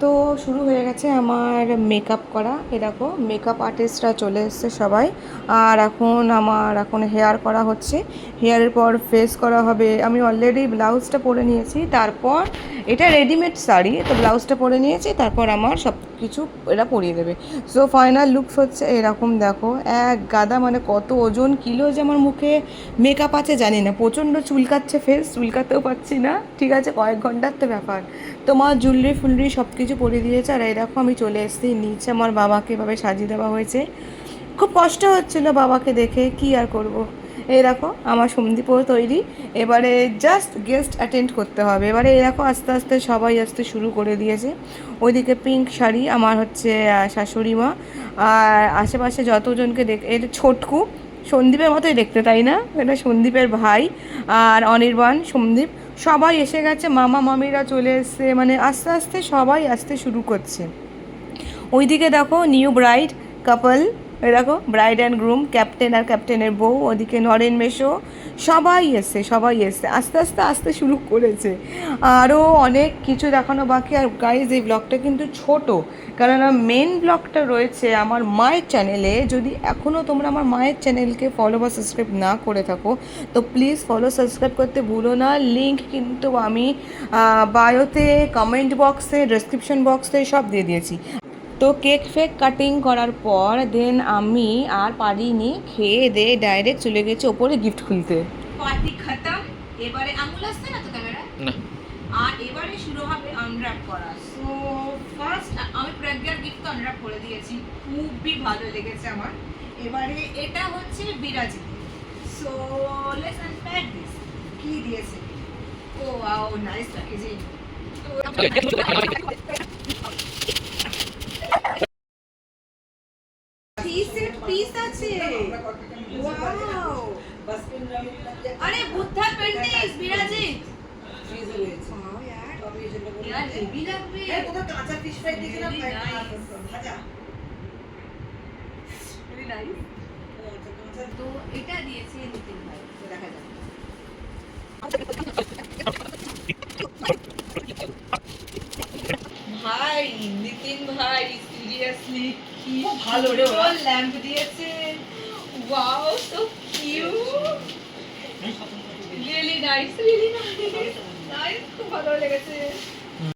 তো শুরু হয়ে গেছে আমার মেকআপ করা। এরকম মেকআপ আর্টিস্টরা চলে এসছে সবাই। আর এখন আমার, এখন হেয়ার করা হচ্ছে। হেয়ারের পর ফেস করা হবে। আমি অলরেডি ব্লাউজটা পরে নিয়েছি। তারপর, এটা রেডিমেড শাড়ি, তো ব্লাউজটা পরে নিয়েছি। তারপর আমার সব কিছু এরা পরিয়ে দেবে। সো ফাইনাল লুকস হচ্ছে এরকম, দেখো। এক গাদা মানে কত ওজন কিলো যে আমার মুখে মেকআপ আছে জানি না। প্রচণ্ড চুলকাচ্ছে ফেস চুলকাতেও পাচ্ছি না। ঠিক আছে, কয়েক ঘণ্টার তো ব্যাপার। তোমার জুয়েলারি ফুলরি সব কিছু পরে দিয়েছে। আর দেখো, আমি চলে এসেছি। নিচে আমার বাবাকে এভাবে সাজিয়ে দেওয়া হয়েছে। খুব কষ্ট হচ্ছিল বাবাকে দেখে, কি আর করব। এই দেখো, আমার সন্দীপও তৈরি। এবারে জাস্ট গেস্ট অ্যাটেন্ড করতে হবে। এবারে এই দেখো, আস্তে আস্তে সবাই আসতে শুরু করে দিয়েছে। ওইদিকে পিঙ্ক শাড়ি, আমার হচ্ছে শাশুড়ি মা। আর আশেপাশে যতজনকে দেখ এটা ছোটকু, সন্দীপের মতোই দেখতে, তাই না? এটা সন্দীপের ভাই। আর অনির্বাণ, সন্দীপ, সবাই এসে গেছে, মামা, মামিরা চলে এসছে। মানে আস্তে আস্তে সবাই আসতে শুরু করছে। ওইদিকে দেখো নিউ ব্রাইড কাপল দেখো ব্রাইড অ্যান্ড গ্রুম ক্যাপ্টেন আর ক্যাপ্টেনের বউ, ওদিকে নরেন মেশো, সবাই এসছে সবাই এসছে, আস্তে আস্তে, আসতে শুরু করেছে। আরও অনেক কিছু দেখানো বাকি, আর গাইজ এই ব্লগটা কিন্তু ছোট, কেননা মেন ব্লগটা রয়েছে আমার মায়ের চ্যানেলে যদি এখনও তোমরা আমার মায়ের চ্যানেলকে ফলো বা সাবস্ক্রাইব না করে থাকো, তো প্লিজ ফলো সাবস্ক্রাইব করতে ভুলো না। লিঙ্ক কিন্তু আমি বায়োতে কমেন্ট বক্সে ডেসক্রিপশন বক্সে সব দিয়ে দিয়েছি। তো কেক ফেক কাটিং করার পর দেন আমি আর পারিনি খেয়ে দিয়ে ডাইরেক্ট চলে গেছি ওপরে গিফট খুলতে। পার্টি খতম এবারে আঙুল আসছে না তো ক্যামেরা না। আর এবারে শুরু হবে আনর্যাপ করা। সো ফার্স্ট আমি প্রজ্ঞার গিফট তো আনর্যাপ করে দিয়েছি খুবই ভালো লেগেছে আমার। এবারে এটা হচ্ছে বিরাজি সো লেটস আনপ্যাক দিস কি দিয়েছে? ও wow nice packaging পিসের পিস আছে ওয়াও আরে বুদ্ধা পেন্টিংস বিরাজিত ওয়াও यार यार হেভি লাগবে Very nice. Very nice. তো এটা দিয়েছে নিতিন ভাই তো দেখা যাক ভাই নিতিন ভাই সিরিয়াসলি কি ল্যাম্প দিয়েছে। Wow so cute nice really খুব ভালো লেগেছে।